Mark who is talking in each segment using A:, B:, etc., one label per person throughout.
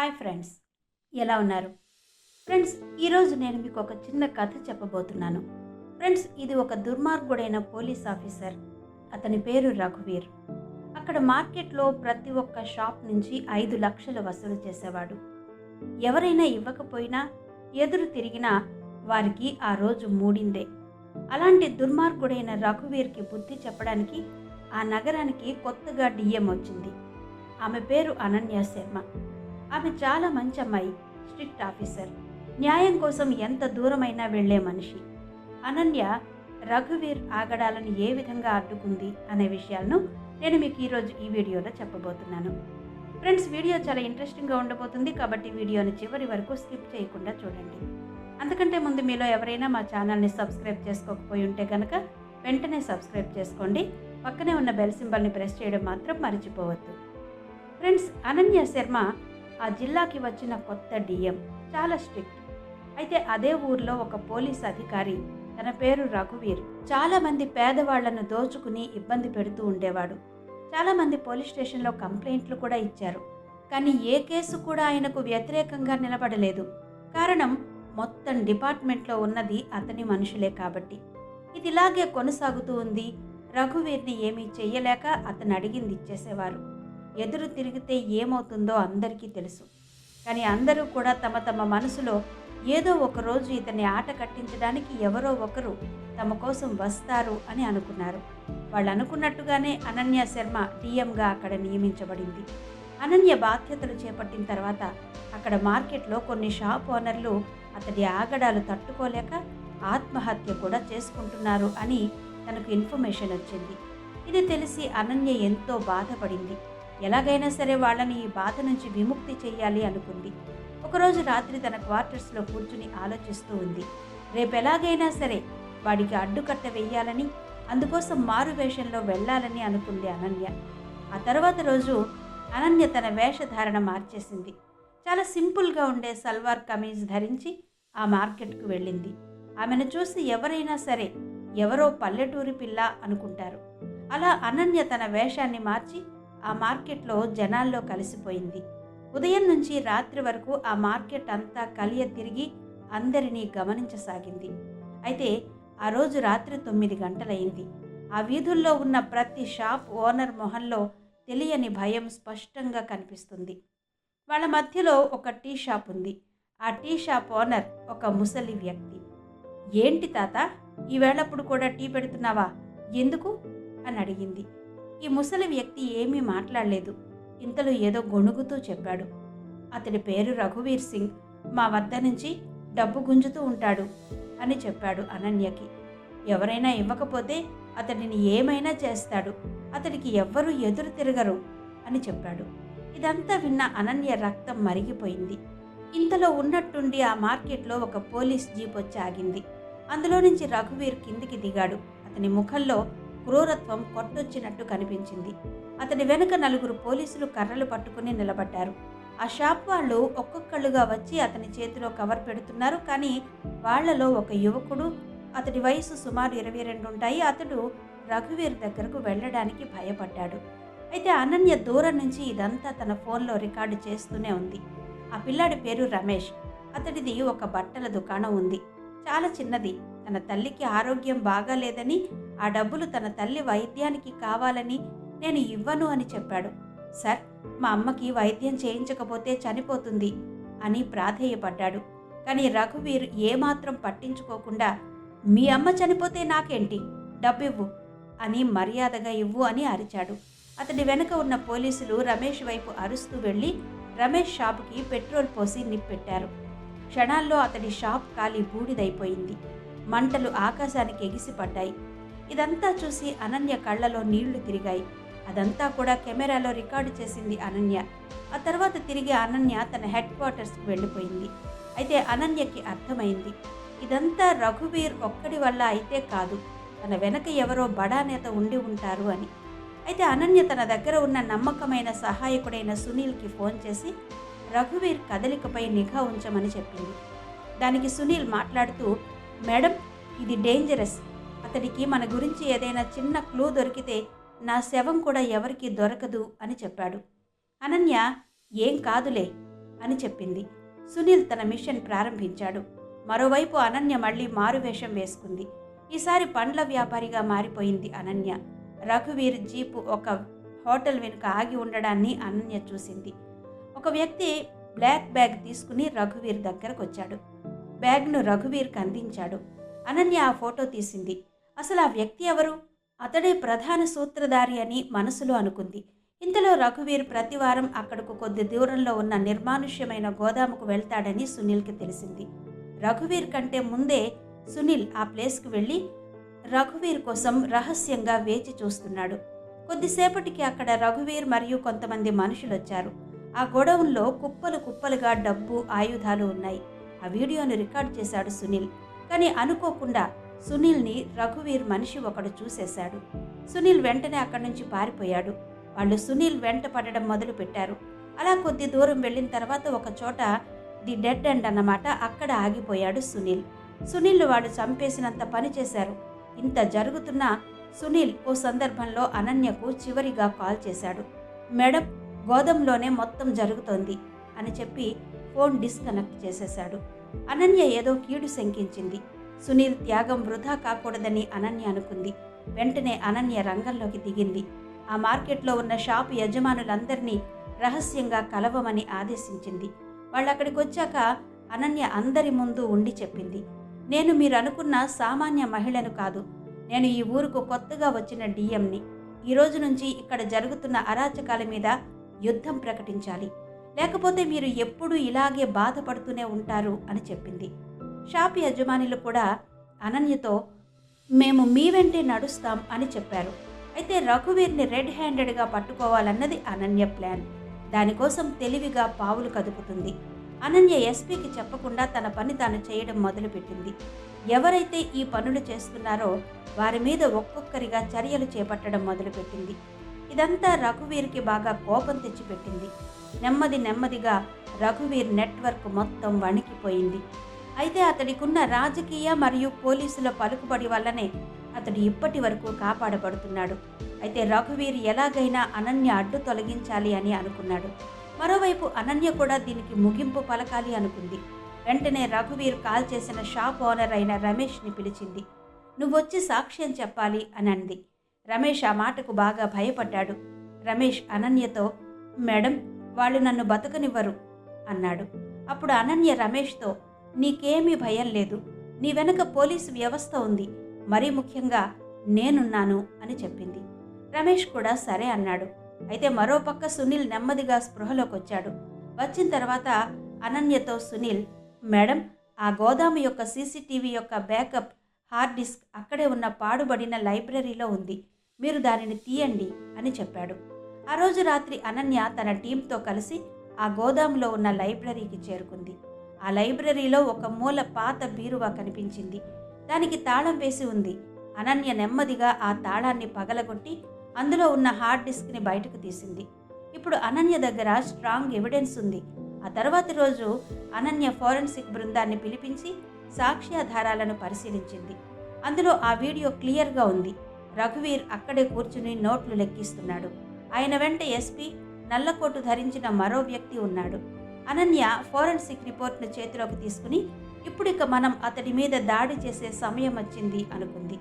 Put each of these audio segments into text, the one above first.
A: Hi friends. ఎలా ఉన్నారు? Friends ఈరోజు నేను మీకు ఒక చిన్న కథ చెప్పబోతున్నాను. ఫ్రెండ్స్ ఇది ఒక దుర్మార్గుడైన పోలీస్ ఆఫీసర్. అతని పేరు రఘువీర్. అక్కడ మార్కెట్లో ప్రతి ఒక్క షాప్ నుంచి ఐదు లక్షలు వసూలు చేసేవాడు. ఎవరైనా ఇవ్వకపోయినా ఎదురు తిరిగినా వారికి ఆ రోజు మూడిందే. అలాంటి దుర్మార్గుడైన రఘువీర్కి బుద్ధి చెప్పడానికి ఆ నగరానికి కొత్తగా డిఎం వచ్చింది. ఆమె పేరు అనన్య శర్మ. ఆమె చాలా మంచి అమ్మాయి స్ట్రిక్ట్ ఆఫీసర్. న్యాయం కోసం ఎంత దూరమైనా వెళ్ళే మనిషి. అనన్య రఘువీర్ ఆగడాలను ఏ విధంగా అడ్డుకుంది అనే విషయాలను నేను మీకు ఈరోజు ఈ వీడియోలో చెప్పబోతున్నాను. ఫ్రెండ్స్ వీడియో చాలా ఇంట్రెస్టింగ్గా ఉండబోతుంది కాబట్టి వీడియోని చివరి వరకు స్కిప్ చేయకుండా చూడండి. అందుకంటే ముందు మీలో ఎవరైనా మా ఛానల్ని సబ్స్క్రైబ్ చేసుకోకపోయి ఉంటే కనుక వెంటనే సబ్స్క్రైబ్ చేసుకోండి. పక్కనే ఉన్న బెల్ సింబల్ని ప్రెస్ చేయడం మాత్రం మర్చిపోవద్దు. ఫ్రెండ్స్ అనన్య శర్మ ఆ జిల్లాకి వచ్చిన కొత్త డిఎం. చాలా స్ట్రిక్ట్. అయితే అదే ఊర్లో ఒక పోలీస్ అధికారి తన పేరు రఘువీర్. చాలా మంది పేదవాళ్ళను దోచుకుని ఇబ్బంది పెడుతూ ఉండేవాడు. చాలా మంది పోలీస్ స్టేషన్లో కంప్లైంట్లు కూడా ఇచ్చారు. కానీ ఏ కేసు కూడా ఆయనకు వ్యతిరేకంగా నిలబడలేదు. కారణం మొత్తం డిపార్ట్మెంట్లో ఉన్నది అతని మనుషులే కాబట్టి. ఇది ఇలాగే కొనసాగుతూ ఉంది. రఘువీర్ని ఏమీ చెయ్యలేక అతను అడిగింది ఇచ్చేసేవారు. ఎదురు తిరిగితే ఏమవుతుందో అందరికీ తెలుసు. కానీ అందరూ కూడా తమ తమ మనసులో ఏదో ఒక రోజు ఇతన్ని ఆట కట్టించడానికి ఎవరో ఒకరు తమ కోసం వస్తారు అని అనుకున్నారు. వాళ్ళు అనుకున్నట్టుగానే అనన్య శర్మ డిఎంగా అక్కడ నియమించబడింది. అనన్య బాధ్యతలు చేపట్టిన తర్వాత అక్కడ మార్కెట్లో కొన్ని షాప్ ఓనర్లు అతడి ఆగడాలు తట్టుకోలేక ఆత్మహత్య కూడా చేసుకుంటున్నారు అని తనకు ఇన్ఫర్మేషన్ వచ్చింది. ఇది తెలిసి అనన్య ఎంతో బాధపడింది. ఎలాగైనా సరే వాళ్ళని ఈ బాధ నుంచి విముక్తి చేయాలి అనుకుంది. ఒకరోజు రాత్రి తన క్వార్టర్స్లో కూర్చుని ఆలోచిస్తూ ఉంది. రేపు ఎలాగైనా సరే వాడికి అడ్డుకట్ట వెయ్యాలని అందుకోసం మారు వేషంలో వెళ్ళాలని అనుకుంది అనన్య. ఆ తర్వాత రోజు అనన్య తన వేషధారణ మార్చేసింది. చాలా సింపుల్గా ఉండే సల్వార్ కమీజ్ ధరించి ఆ మార్కెట్కు వెళ్ళింది. ఆమెను చూసి ఎవరైనా సరే ఎవరో పల్లెటూరి పిల్ల అనుకుంటారు. అలా అనన్య తన వేషాన్ని మార్చి ఆ మార్కెట్లో జనాల్లో కలిసిపోయింది. ఉదయం నుంచి రాత్రి వరకు ఆ మార్కెట్ అంతా కలియ తిరిగి అందరినీ గమనించసాగింది. అయితే ఆ రోజు రాత్రి తొమ్మిది గంటలైంది. ఆ వీధుల్లో ఉన్న ప్రతి షాప్ ఓనర్ మొహంలో తెలియని భయం స్పష్టంగా కనిపిస్తుంది. వాళ్ళ మధ్యలో ఒక టీ షాప్ ఉంది. ఆ టీ షాప్ ఓనర్ ఒక ముసలి వ్యక్తి. ఏంటి తాత? ఈవేళప్పుడు కూడా టీ పెడుతున్నావా? ఎందుకు? అని అడిగింది. ఈ ముసలి వ్యక్తి ఏమీ మాట్లాడలేదు. ఇంతలో ఏదో గొణుగుతూ చెప్పాడు. అతడి పేరు రఘువీర్ సింగ్. మా వద్ద నుంచి డబ్బు గుంజుతూ ఉంటాడు అని చెప్పాడు అనన్యకి. ఎవరైనా ఇవ్వకపోతే అతడిని ఏమైనా చేస్తాడు. అతడికి ఎవ్వరూ ఎదురు తిరగరు అని చెప్పాడు. ఇదంతా విన్న అనన్య రక్తం మరిగిపోయింది. ఇంతలో ఉన్నట్టుండి ఆ మార్కెట్లో ఒక పోలీస్ జీప్ వచ్చి ఆగింది. అందులో నుంచి రఘువీర్ కిందికి దిగాడు. అతని ముఖంలో క్రూరత్వం కొట్టొచ్చినట్టు కనిపించింది. అతని వెనుక నలుగురు పోలీసులు కర్రలు పట్టుకుని నిలబడ్డారు. ఆ షాప్ వాళ్ళు ఒక్కొక్కళ్ళుగా వచ్చి అతని చేతిలో కవర్ పెడుతున్నారు. కానీ వాళ్ళలో ఒక యువకుడు అతడి వయసు సుమారు ఇరవై రెండు ఉంటాయి. అతడు రఘువీర్ దగ్గరకు వెళ్ళడానికి భయపడ్డాడు. అయితే అనన్య దూరం నుంచి ఇదంతా తన ఫోన్లో రికార్డు చేస్తూనే ఉంది. ఆ పిల్లాడి పేరు రమేష్. అతడిది ఒక బట్టల దుకాణం ఉంది. చాలా చిన్నది. తన తల్లికి ఆరోగ్యం బాగాలేదని ఆ డబ్బులు తన తల్లి వైద్యానికి కావాలని నేను ఇవ్వను అని చెప్పాడు. సార్ మా అమ్మకి వైద్యం చేయించకపోతే చనిపోతుంది అని ప్రాధేయపడ్డాడు. కానీ రఘువీర్ ఏమాత్రం పట్టించుకోకుండా మీ అమ్మ చనిపోతే నాకేంటి? డబ్బివ్వు అని మర్యాదగా ఇవ్వు అని అరిచాడు. అతడి వెనుక ఉన్న పోలీసులు రమేష్ వైపు అరుస్తూ వెళ్ళి రమేష్ షాపుకి పెట్రోల్ పోసి నిప్పెట్టారు. క్షణాల్లో అతడి షాప్ ఖాళీ బూడిదైపోయింది. మంటలు ఆకాశానికి ఎగిసిపడ్డాయి. ఇదంతా చూసి అనన్య కళ్ళలో నీళ్ళు తిరిగాయి. అదంతా కూడా కెమెరాలో రికార్డు చేసింది అనన్య. ఆ తర్వాత తిరిగి అనన్య తన హెడ్ క్వార్టర్స్కి వెళ్ళిపోయింది. అయితే అనన్యకి అర్థమైంది. ఇదంతా రఘువీర్ ఒక్కడి వల్ల అయితే కాదు. తన వెనక ఎవరో బడా నేత ఉండి ఉంటారు అని. అయితే అనన్య తన దగ్గర ఉన్న నమ్మకమైన సహాయకుడైన సునీల్కి ఫోన్ చేసి రఘువీర్ కదలికపై నిఘా ఉంచమని చెప్పింది. దానికి సునీల్ మాట్లాడుతూ మేడం ఇది డేంజరస్. అతడికి మన గురించి ఏదైనా చిన్న క్లూ దొరికితే నా శవం కూడా ఎవరికి దొరకదు అని చెప్పాడు. అనన్య ఏం కాదులే అని చెప్పింది. సునీల్ తన మిషన్ ప్రారంభించాడు. మరోవైపు అనన్య మళ్ళీ మారువేషం వేసుకుంది. ఈసారి పండ్ల వ్యాపారిగా మారిపోయింది అనన్య. రఘువీర్ జీపు ఒక హోటల్ వెనుక ఆగి ఉండడాన్ని అనన్య చూసింది. ఒక వ్యక్తి బ్లాక్ బ్యాగ్ తీసుకుని రఘువీర్ దగ్గరకు వచ్చాడు బ్యాగ్ను రఘువీర్కి అందించాడు. అనన్య ఆ ఫోటో తీసింది. అసలు ఆ వ్యక్తి ఎవరు? అతడే ప్రధాన సూత్రధారి అని మనసులో అనుకుంది. ఇంతలో రఘువీర్ ప్రతివారం అక్కడకు కొద్ది దూరంలో ఉన్న నిర్మానుష్యమైన గోదాముకు వెళ్తాడని సునీల్కి తెలిసింది. రఘువీర్ కంటే ముందే సునీల్ ఆ ప్లేస్కి వెళ్ళి రఘువీర్ కోసం రహస్యంగా వేచి చూస్తున్నాడు. కొద్దిసేపటికి అక్కడ రఘువీర్ మరియు కొంతమంది మనుషులు వచ్చారు ఆ గొడవంలో కుప్పలు కుప్పలుగా డబ్బు ఆయుధాలు ఉన్నాయి. ఆ వీడియోను రికార్డ్ చేశాడు సునీల్. కానీ అనుకోకుండా సునీల్ని రఘువీర్ మనిషి ఒకడు చూసేశాడు. సునీల్ వెంటనే అక్కడి నుంచి పారిపోయాడు. వాళ్ళు సునీల్ వెంట పడడం మొదలు పెట్టారు. అలా కొద్ది దూరం వెళ్ళిన తర్వాత ఒక చోట ది డెడ్ ఎండ్ అన్నమాట అక్కడ ఆగిపోయాడు సునీల్. సునీల్ వాడు చంపేసినంత పని చేశారు. ఇంత జరుగుతున్న సునీల్ ఓ సందర్భంలో అనన్యకు చివరిగా కాల్ చేశాడు. మేడం గోదంలోనే మొత్తం జరుగుతోంది అని చెప్పి ఫోన్ డిస్కనెక్ట్ చేసేశాడు. అనన్య ఏదో కీడు శంకించింది. సునీల్ త్యాగం వృధా కాకూడదని అనన్య అనుకుంది. వెంటనే అనన్య రంగంలోకి దిగింది. ఆ మార్కెట్లో ఉన్న షాపు యజమానులందరినీ రహస్యంగా కలవమని ఆదేశించింది. వాళ్ళు అక్కడికి వచ్చాక అనన్య అందరి ముందు ఉండి చెప్పింది. నేను మీరు అనుకున్న సామాన్య మహిళను కాదు. నేను ఈ ఊరుకు కొత్తగా వచ్చిన డిఎంని. ఈ రోజు నుంచి ఇక్కడ జరుగుతున్న అరాచకాల మీద యుద్ధం ప్రకటించాలి. లేకపోతే మీరు ఎప్పుడూ ఇలాగే బాధపడుతూనే ఉంటారు అని చెప్పింది. షాప్ యజమానులు కూడా అనన్యతో మేము మీ వెంటే నడుస్తాం అని చెప్పారు. అయితే రఘువీర్ని రెడ్ హ్యాండెడ్గా పట్టుకోవాలన్నది అనన్య ప్లాన్. దానికోసం తెలివిగా పావులు కదుపుతుంది. అనన్య ఎస్పీకి చెప్పకుండా తన పని తాను చేయడం మొదలుపెట్టింది. ఎవరైతే ఈ పనులు చేస్తున్నారో వారి మీద ఒక్కొక్కరిగా చర్యలు చేపట్టడం మొదలుపెట్టింది. ఇదంతా రఘువీర్కి బాగా కోపం తెచ్చిపెట్టింది. నెమ్మది నెమ్మదిగా రఘువీర్ నెట్వర్క్ మొత్తం వణికిపోయింది. అయితే అతడికున్న రాజకీయ మరియు పోలీసుల పలుకుబడి వల్లనే అతడు ఇప్పటి వరకు కాపాడబడుతున్నాడు. అయితే రఘువీర్ ఎలాగైనా అనన్య అడ్డు తొలగించాలి అని అనుకున్నాడు. మరోవైపు అనన్య కూడా దీనికి ముగింపు పలకాలి అనుకుంది. వెంటనే రఘువీర్ కాల్ చేసిన షాప్ ఓనర్ అయిన రమేష్ని పిలిచింది. నువ్వొచ్చి సాక్ష్యం చెప్పాలి అని అంది. రమేష్ ఆ మాటకు బాగా భయపడ్డాడు. రమేష్ అనన్యతో మేడం వాళ్ళు నన్ను బతకనివ్వరు అన్నాడు. అప్పుడు అనన్య రమేష్తో నీకేమీ భయం లేదు. నీ వెనక పోలీసు వ్యవస్థ ఉంది. మరీ ముఖ్యంగా నేనున్నాను అని చెప్పింది. రమేష్ కూడా సరే అన్నాడు. అయితే మరోపక్క సునీల్ నెమ్మదిగా స్పృహలోకి వచ్చాడు వచ్చిన తర్వాత అనన్యతో సునీల్ మేడం ఆ గోదాము యొక్క సీసీటీవీ యొక్క బ్యాకప్ హార్డ్ డిస్క్ అక్కడే ఉన్న పాడుబడిన లైబ్రరీలో ఉంది. మీరు దానిని తీయండి అని చెప్పాడు. ఆ రోజు రాత్రి అనన్య తన టీంతో కలిసి ఆ గోదాములో ఉన్న లైబ్రరీకి చేరుకుంది. ఆ లైబ్రరీలో ఒక మూల పాత బీరువా కనిపించింది. దానికి తాళం వేసి ఉంది. అనన్య నెమ్మదిగా ఆ తాళాన్ని పగలగొట్టి అందులో ఉన్న హార్డ్ డిస్క్ని బయటకు తీసింది. ఇప్పుడు అనన్య దగ్గర స్ట్రాంగ్ ఎవిడెన్స్ ఉంది. ఆ తర్వాతి రోజు అనన్య ఫోరెన్సిక్ బృందాన్ని పిలిపించి సాక్ష్యాధారాలను పరిశీలించింది. అందులో ఆ వీడియో క్లియర్గా ఉంది. రఘువీర్ అక్కడే కూర్చుని నోట్లు లెక్కిస్తున్నాడు. ఆయన వెంట ఎస్పీ నల్లకోటు ధరించిన మరో వ్యక్తి ఉన్నాడు. అనన్య ఫోరెన్సిక్ రిపోర్ట్ను చేతిలోకి తీసుకుని ఇప్పుడు ఇక మనం అతడి మీద దాడి చేసే సమయం వచ్చింది అనుకుంది.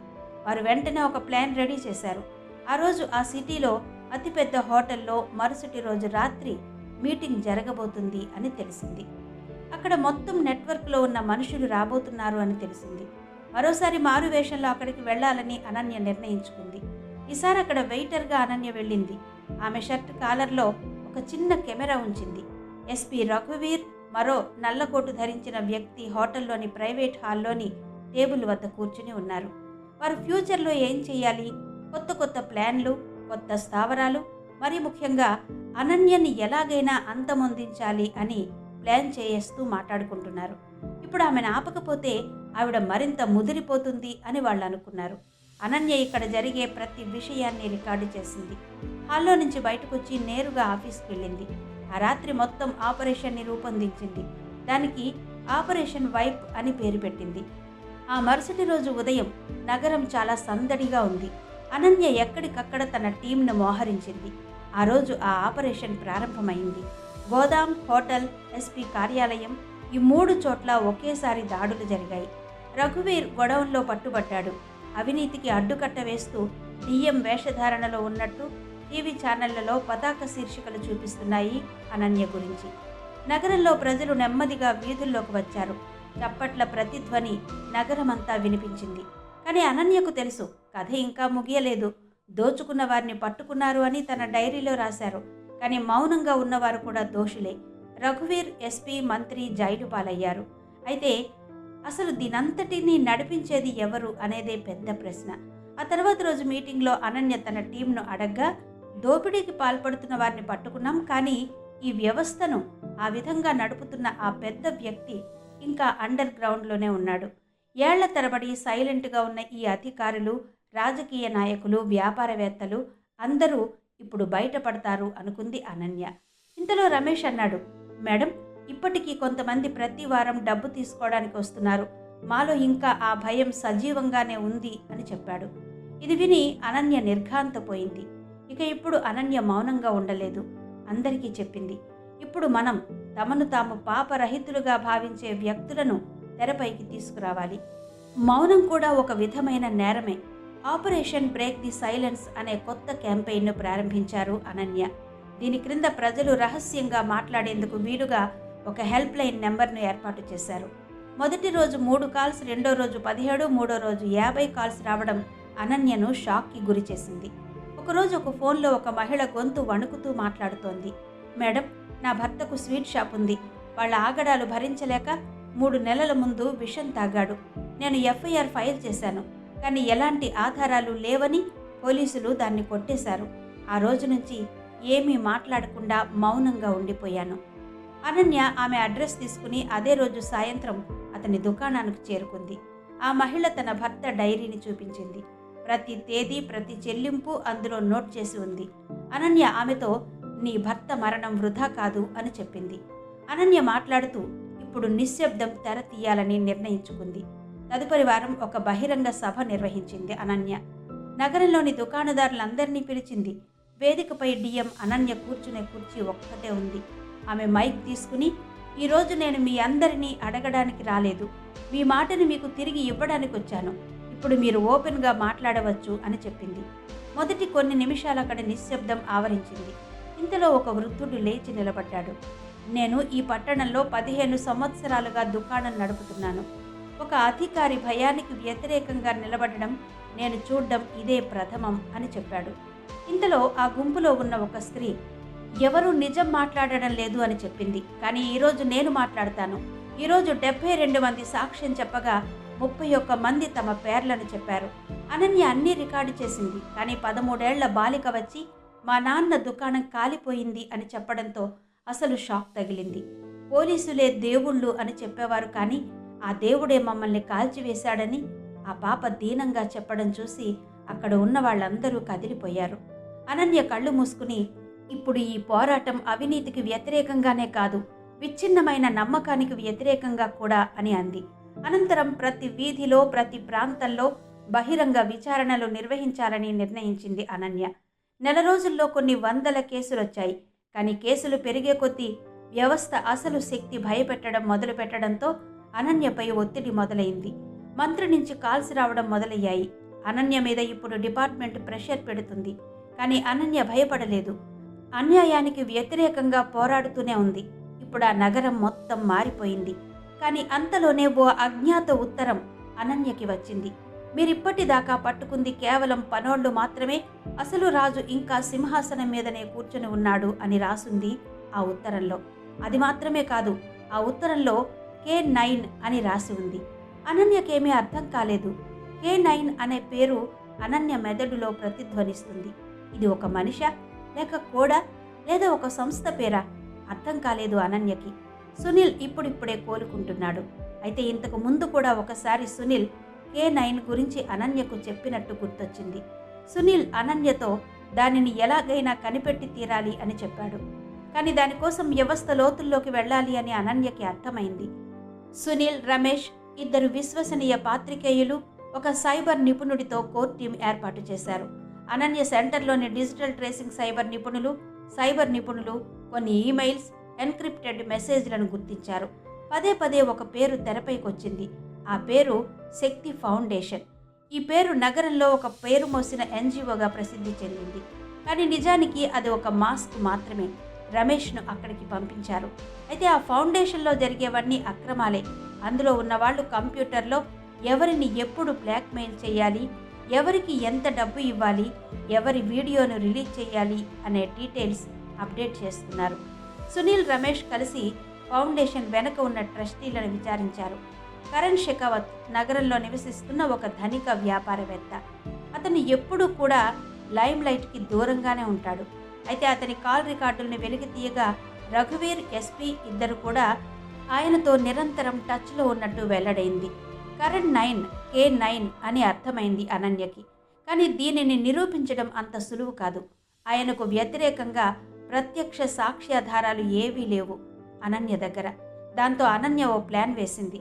A: వారు వెంటనే ఒక ప్లాన్ రెడీ చేశారు. ఆ రోజు ఆ సిటీలో అతిపెద్ద హోటల్లో మరుసటి రోజు రాత్రి మీటింగ్ జరగబోతుంది అని తెలిసింది. అక్కడ మొత్తం నెట్వర్క్లో ఉన్న మనుషులు రాబోతున్నారు అని తెలిసింది. మరోసారి మారు వేషంలో అక్కడికి వెళ్ళాలని అనన్య నిర్ణయించుకుంది. ఈసారి అక్కడ వెయిటర్గా అనన్య వెళ్ళింది. ఆమె షర్ట్ కాలర్లో ఒక చిన్న కెమెరా ఉంచింది. ఎస్పీ రఘువీర్ మరో నల్లకోటు ధరించిన వ్యక్తి హోటల్లోని ప్రైవేట్ హాల్లోని టేబుల్ వద్ద కూర్చుని ఉన్నారు. వారు ఫ్యూచర్లో ఏం చేయాలి? కొత్త కొత్త ప్లాన్లు కొత్త స్థావరాలు మరి ముఖ్యంగా అనన్యని ఎలాగైనా అంతమొందించాలి అని ప్లాన్ చేయేస్తూ మాట్లాడుకుంటున్నారు. ఇప్పుడు ఆమెను ఆపకపోతే ఆవిడ మరింత ముదిరిపోతుంది అని వాళ్ళు అనుకున్నారు. అనన్య ఇక్కడ జరిగే ప్రతి విషయాన్ని రికార్డు చేసింది. హాల్లో నుంచి బయటకు వచ్చి నేరుగా ఆఫీస్కి వెళ్ళింది. ఆ రాత్రి మొత్తం ఆపరేషన్ని రూపొందించింది. దానికి ఆపరేషన్ వైప్ అని పేరు పెట్టింది. ఆ మరుసటి రోజు ఉదయం నగరం చాలా సందడిగా ఉంది. అనన్య ఎక్కడికక్కడ తన టీంను మోహరించింది. ఆ రోజు ఆ ఆపరేషన్ ప్రారంభమైంది. గోదాం హోటల్ ఎస్పీ కార్యాలయం ఈ మూడు చోట్ల ఒకేసారి దాడులు జరిగాయి. రఘువీర్ గొడవంలో పట్టుబట్టాడు అవినీతికి అడ్డుకట్ట వేస్తూ డిఎం వేషధారణలో ఉన్నట్టు టీవీ ఛానళ్ళలో పతాక శీర్షికలు చూపిస్తున్నాయి. అనన్య గురించి. నగరంలో ప్రజలు నెమ్మదిగా వీధుల్లోకి వచ్చారు. చప్పట్ల ప్రతిధ్వని నగరమంతా వినిపించింది. కానీ అనన్యకు తెలుసు కథ ఇంకా ముగియలేదు. దోచుకున్న వారిని పట్టుకున్నారు అని తన డైరీలో రాశారు. కానీ మౌనంగా ఉన్నవారు కూడా దోషులే. రఘువీర్ ఎస్పీ మంత్రి జైలు పాలయ్యారు అయితే అసలు దీనంతటినీ నడిపించేది ఎవరు అనేదే పెద్ద ప్రశ్న. ఆ తర్వాత రోజు మీటింగ్లో అనన్య తన టీంను అడగ్గా దోపిడీకి పాల్పడుతున్న వారిని పట్టుకున్నాం కానీ ఈ వ్యవస్థను ఆ విధంగా నడుపుతున్న ఆ పెద్ద వ్యక్తి ఇంకా అండర్ గ్రౌండ్లోనే ఉన్నాడు. ఏళ్ళ తరబడి సైలెంట్గా ఉన్న ఈ అధికారులు రాజకీయ నాయకులు వ్యాపారవేత్తలు అందరూ ఇప్పుడు బయటపడతారు అనుకుంది అనన్య. ఇంతలో రమేష్ అన్నాడు మేడం ఇప్పటికీ కొంతమంది ప్రతి వారం డబ్బు తీసుకోవడానికి వస్తున్నారు. మాలో ఇంకా ఆ భయం సజీవంగానే ఉంది అని చెప్పాడు. ఇది విని అనన్య నిర్ఘాంతపోయింది. ఇక ఇప్పుడు అనన్య మౌనంగా ఉండలేదు. అందరికీ చెప్పింది. ఇప్పుడు మనం తమను తాము పాపరహితులుగా భావించే వ్యక్తులను తెరపైకి తీసుకురావాలి. మౌనం కూడా ఒక విధమైన నేరమే. ఆపరేషన్ బ్రేక్ ది సైలెన్స్ అనే కొత్త క్యాంపెయిన్ను ప్రారంభించారు అనన్య. దీని క్రింద ప్రజలు రహస్యంగా మాట్లాడేందుకు వీలుగా ఒక హెల్ప్ లైన్ నెంబర్ను ఏర్పాటు చేశారు. మొదటి రోజు మూడు కాల్స్ రెండో రోజు పదిహేడు మూడో రోజు యాభై కాల్స్ రావడం అనన్యను షాక్కి గురి చేసింది. ఒకరోజు ఒక ఫోన్లో ఒక మహిళ గొంతు వణుకుతూ మాట్లాడుతోంది. మేడం నా భర్తకు స్వీట్ షాప్ ఉంది. వాళ్ళ ఆగడాలు భరించలేక మూడు నెలల ముందు విషం తాగాడు. నేను ఎఫ్ఐఆర్ ఫైల్ చేశాను. కానీ ఎలాంటి ఆధారాలు లేవని పోలీసులు దాన్ని కొట్టేశారు. ఆ రోజు నుంచి ఏమీ మాట్లాడకుండా మౌనంగా ఉండిపోయాను. అనన్య ఆమె అడ్రస్ తీసుకుని అదే రోజు సాయంత్రం అతని దుకాణానికి చేరుకుంది. ఆ మహిళ తన భర్త డైరీని చూపించింది. ప్రతి తేదీ ప్రతి చెల్లింపు అందులో నోట్ చేసి ఉంది. అనన్య ఆమెతో నీ భర్త మరణం వృధా కాదు అని చెప్పింది. అనన్య మాట్లాడుతూ ఇప్పుడు నిశ్శబ్దం తెర తీయాలని నిర్ణయించుకుంది. తదుపరి వారం ఒక బహిరంగ సభ నిర్వహించింది అనన్య. నగరంలోని దుకాణదారులందరినీ పిలిచింది. వేదికపై డిఎం అనన్య కూర్చునే కుర్చీ ఒక్కటే ఉంది. ఆమె మైక్ తీసుకుని ఈరోజు నేను మీ అందరినీ అడగడానికి రాలేదు. మీ మాటను మీకు తిరిగి ఇవ్వడానికి వచ్చాను ఇప్పుడు మీరు ఓపెన్గా మాట్లాడవచ్చు అని చెప్పింది. మొదటి కొన్ని నిమిషాలు అక్కడ నిశ్శబ్దం ఆవరించింది. ఇంతలో ఒక వృద్ధుడు లేచి నిలబడ్డాడు. నేను ఈ పట్టణంలో పదిహేను సంవత్సరాలుగా దుకాణం నడుపుతున్నాను. ఒక అధికారి భయానికి వ్యతిరేకంగా నిలబడడం నేను చూడడం ఇదే ప్రథమం అని చెప్పాడు. ఇంతలో ఆ గుంపులో ఉన్న ఒక స్త్రీ ఎవరూ నిజం మాట్లాడడం లేదు అని చెప్పింది. కానీ ఈరోజు నేను మాట్లాడతాను. ఈరోజు డెబ్బై రెండు మంది సాక్ష్యం చెప్పగా ముప్పై ఒక్క మంది తమ పేర్లను చెప్పారు. అనన్య అన్నీ రికార్డు చేసింది. కానీ పదమూడేళ్ళ బాలిక వచ్చి మా నాన్న దుకాణం కాలిపోయింది అని చెప్పడంతో అసలు షాక్ తగిలింది. పోలీసులే దేవుళ్ళు అని చెప్పేవారు కానీ ఆ దేవుడే మమ్మల్ని కాల్చివేశాడని ఆ పాప దీనంగా చెప్పడం చూసి అక్కడ ఉన్న వాళ్ళందరూ కదిలిపోయారు. అనన్య కళ్ళు మూసుకుని ఇప్పుడు ఈ పోరాటం అవినీతికి వ్యతిరేకంగానే కాదు విచ్ఛిన్నమైన నమ్మకానికి వ్యతిరేకంగా కూడా అని అంది. అనంతరం ప్రతి వీధిలో ప్రతి ప్రాంతంలో బహిరంగ విచారణలు నిర్వహించాలని నిర్ణయించింది అనన్య. నెల రోజుల్లో కొన్ని వందల కేసులొచ్చాయి. కానీ కేసులు పెరిగే కొద్దీ వ్యవస్థ అసలు శక్తి భయపెట్టడం మొదలు పెట్టడంతో అనన్యపై ఒత్తిడి మొదలైంది. మంత్రి నుంచి కాల్స్ రావడం మొదలయ్యాయి. అనన్య మీద ఇప్పుడు డిపార్ట్మెంట్ ప్రెషర్ పెడుతుంది. కానీ అనన్య భయపడలేదు. అన్యాయానికి వ్యతిరేకంగా పోరాడుతూనే ఉంది. ఇప్పుడు ఆ నగరం మొత్తం మారిపోయింది. కానీ అంతలోనే ఓ అజ్ఞాత ఉత్తరం అనన్యకి వచ్చింది. మీరిప్పటిదాకా పట్టుకుంది కేవలం పనోళ్ళు మాత్రమే అసలు రాజు ఇంకా సింహాసనం మీదనే కూర్చొని ఉన్నాడు అని రాసుంది ఆ ఉత్తరంలో. అది మాత్రమే కాదు ఆ ఉత్తరంలో కే నైన్ అని రాసి ఉంది. అనన్యకేమీ అర్థం కాలేదు. కే నైన్ అనే పేరు అనన్య మెదడులో ప్రతిధ్వనిస్తుంది. ఇది ఒక మనిష లేక కోడా లేదా ఒక సంస్థ పేరా? అర్థం కాలేదు అనన్యకి. సునీల్ ఇప్పుడిప్పుడే కోలుకుంటున్నాడు. అయితే ఇంతకు ముందు కూడా ఒకసారి సునీల్ కే నైన్ గురించి అనన్యకు చెప్పినట్టు గుర్తొచ్చింది. సునీల్ అనన్యతో దానిని ఎలాగైనా కనిపెట్టి తీరాలి అని చెప్పాడు. కానీ దానికోసం వ్యవస్థ లోతుల్లోకి వెళ్ళాలి అని అనన్యకి అర్థమైంది. సునీల్ రమేష్ ఇద్దరు విశ్వసనీయ పాత్రికేయులు ఒక సైబర్ నిపుణుడితో కోర్ టీం ఏర్పాటు చేశారు. అనన్య సెంటర్లోని డిజిటల్ ట్రేసింగ్ సైబర్ నిపుణులు సైబర్ నిపుణులు కొన్ని ఈమెయిల్స్ ఎన్క్రిప్టెడ్ మెసేజ్లను గుర్తించారు. పదే పదే ఒక పేరు తెరపైకి వచ్చింది ఆ పేరు శక్తి ఫౌండేషన్. ఈ పేరు నగరంలో ఒక పేరు మోసిన ఎన్జిఓగా ప్రసిద్ధి చెందింది. కానీ నిజానికి అది ఒక మాస్క్ మాత్రమే. రమేష్ను అక్కడికి పంపించారు. అయితే ఆ ఫౌండేషన్లో జరిగేవన్నీ అక్రమాలే. అందులో ఉన్నవాళ్ళు కంప్యూటర్లో ఎవరిని ఎప్పుడు బ్లాక్మెయిల్ చేయాలి ఎవరికి ఎంత డబ్బు ఇవ్వాలి ఎవరి వీడియోను రిలీజ్ చేయాలి అనే డీటెయిల్స్ అప్డేట్ చేస్తున్నారు. సునీల్ రమేష్ కలిసి ఫౌండేషన్ వెనక ఉన్న ట్రస్టీలను విచారించారు. కరణ్ షెకావత్ నగరంలో నివసిస్తున్న ఒక ధనిక వ్యాపారవేత్త. అతను ఎప్పుడూ కూడా లైమ్ లైట్కి దూరంగానే ఉంటాడు. అయితే అతని కాల్ రికార్డుల్ని వెలికి తీయగా రఘువీర్ ఎస్పీ ఇద్దరు కూడా ఆయనతో నిరంతరం టచ్లో ఉన్నట్టు వెల్లడైంది. కరణ్ నైన్ కే నైన్ అని అర్థమైంది అనన్యకి. కానీ దీనిని నిరూపించడం అంత సులువు కాదు. ఆయనకు వ్యతిరేకంగా ప్రత్యక్ష సాక్ష్యాధారాలు ఏవీ లేవు. అనన్య దగ్గర. దాంతో అనన్య ఓ ప్లాన్ వేసింది.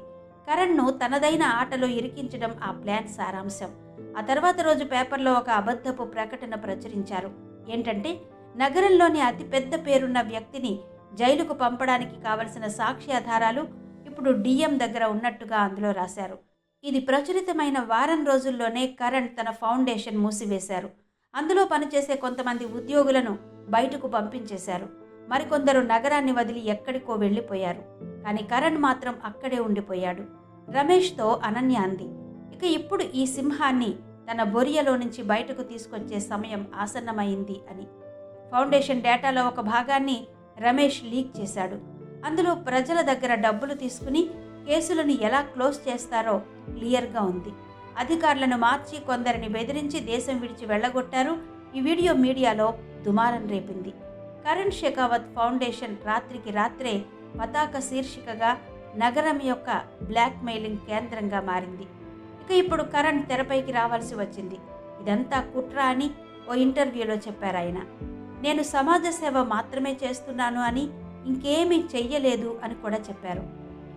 A: కరణ్ను తనదైన ఆటలో ఇరికించడం ఆ ప్లాన్ సారాంశం. ఆ తర్వాత రోజు పేపర్లో ఒక అబద్ధపు ప్రకటన ప్రచురించారు. ఏంటంటే నగరంలోని అతిపెద్ద పేరున్న వ్యక్తిని జైలుకు పంపడానికి కావలసిన సాక్ష్యాధారాలు ఇప్పుడు డిఎం దగ్గర ఉన్నట్టుగా అందులో రాశారు. ఇది ప్రచురితమైన వారం రోజుల్లోనే కరణ్ తన ఫౌండేషన్ మూసివేశారు. అందులో పనిచేసే కొంతమంది ఉద్యోగులను బయటకు పంపించేశారు. మరికొందరు నగరాన్ని వదిలి ఎక్కడికో వెళ్ళిపోయారు. కానీ కరణ్ మాత్రం అక్కడే ఉండిపోయాడు. రమేష్తో అనన్య అంది ఇక ఇప్పుడు ఈ సింహాన్ని తన బొరియలో నుంచి బయటకు తీసుకొచ్చే సమయం ఆసన్నమైంది అని. ఫౌండేషన్ డేటాలో ఒక భాగాన్ని రమేష్ లీక్ చేశాడు. అందులో ప్రజల దగ్గర డబ్బులు తీసుకుని కేసులను ఎలా క్లోజ్ చేస్తారో క్లియర్గా ఉంది. అధికారులను మార్చి కొందరిని బెదిరించి దేశం విడిచి వెళ్ళగొట్టారు. ఈ వీడియో మీడియాలో దుమారం రేపింది. కరణ్ షెకావత్ ఫౌండేషన్ రాత్రికి రాత్రే పతాక శీర్షికగా నగరం యొక్క బ్లాక్మెయిలింగ్ కేంద్రంగా మారింది. ఇక ఇప్పుడు కరణ్ తెరపైకి రావాల్సి వచ్చింది. ఇదంతా కుట్ర అని ఓ ఇంటర్వ్యూలో చెప్పారు ఆయన. నేను సమాజ సేవ మాత్రమే చేస్తున్నాను అని ఇంకేమీ చెయ్యలేదు అని కూడా చెప్పారు.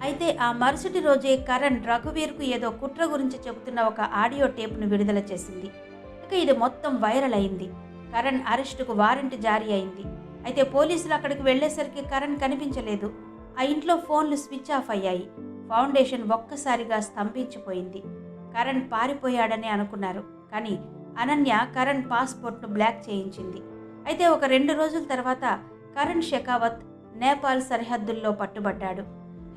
A: అయితే ఆ మరుసటి రోజే కరణ్ రఘువీర్కు ఏదో కుట్ర గురించి చెబుతున్న ఒక ఆడియో టేప్ను విడుదల చేసింది. ఇక ఇది మొత్తం వైరల్ అయింది. కరణ్ అరెస్టుకు వారెంట్ జారీ అయింది. అయితే పోలీసులు అక్కడికి వెళ్ళేసరికి కరణ్ కనిపించలేదు. ఆ ఇంట్లో ఫోన్లు స్విచ్ ఆఫ్ అయ్యాయి. ఫౌండేషన్ ఒక్కసారిగా స్తంభించిపోయింది. కరణ్ పారిపోయాడని అనుకున్నారు. కానీ అనన్య కరణ్ పాస్పోర్ట్ను బ్లాక్ చేయించింది. అయితే ఒక రెండు రోజుల తర్వాత కరణ్ షెకావత్ నేపాల్ సరిహద్దుల్లో పట్టుబడ్డాడు.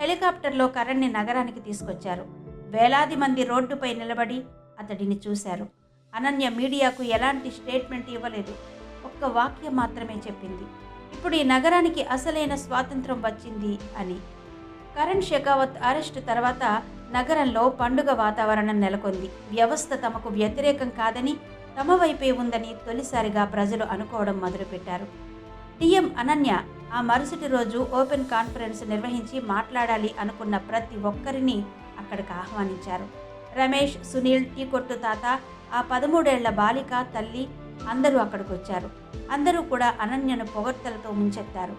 A: హెలికాప్టర్లో కరణ్ని నగరానికి తీసుకొచ్చారు. వేలాది మంది రోడ్డుపై నిలబడి అతడిని చూశారు. అనన్య మీడియాకు ఎలాంటి స్టేట్మెంట్ ఇవ్వలేదు. ఒక్క వాక్యం మాత్రమే చెప్పింది. ఇప్పుడు ఈ నగరానికి అసలైన స్వాతంత్రం వచ్చింది అని. కరణ్ షెకావత్ అరెస్టు తర్వాత నగరంలో పండుగ వాతావరణం నెలకొంది. వ్యవస్థ తమకు వ్యతిరేకం కాదని తమ వైపే ఉందని తొలిసారిగా ప్రజలు అనుకోవడం మొదలుపెట్టారు. డిఎం అనన్య ఆ మరుసటి రోజు ఓపెన్ కాన్ఫరెన్స్ నిర్వహించి మాట్లాడాలి అనుకున్న ప్రతి ఒక్కరిని అక్కడికి ఆహ్వానించారు. రమేష్ సునీల్ టీ కొట్టు తాత ఆ పదమూడేళ్ళ బాలిక తల్లి అందరూ అక్కడికి వచ్చారు అందరూ కూడా అనన్యను పొగడ్తలతో ముంచెత్తారు.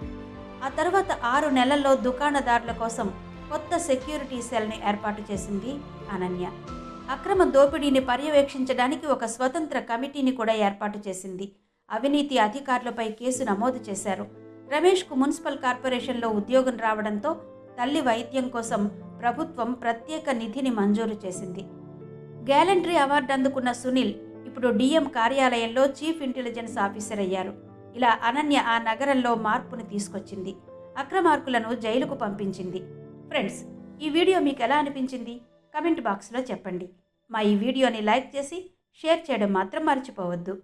A: ఆ తర్వాత ఆరు నెలల్లో దుకాణదారుల కోసం కొత్త సెక్యూరిటీ సెల్ని ఏర్పాటు చేసింది అనన్య. అక్రమ దోపిడీని పర్యవేక్షించడానికి ఒక స్వతంత్ర కమిటీని కూడా ఏర్పాటు చేసింది. అవినీతి అధికారులపై కేసు నమోదు చేశారు. రమేష్కు మున్సిపల్ కార్పొరేషన్లో ఉద్యోగం రావడంతో తల్లి వైద్యం కోసం ప్రభుత్వం ప్రత్యేక నిధిని మంజూరు చేసింది. గ్యాలంటరీ అవార్డు అందుకున్న సునీల్ ఇప్పుడు డిఎం కార్యాలయంలో చీఫ్ ఇంటెలిజెన్స్ ఆఫీసర్ అయ్యారు. ఇలా అనన్య ఆ నగరంలో మార్పును తీసుకొచ్చింది. అక్రమార్కులను జైలుకు పంపించింది. ఫ్రెండ్స్ ఈ వీడియో మీకు ఎలా అనిపించింది? కమెంట్ బాక్స్లో చెప్పండి. మా ఈ వీడియోని లైక్ చేసి షేర్ చేయడం మాత్రం మర్చిపోవద్దు.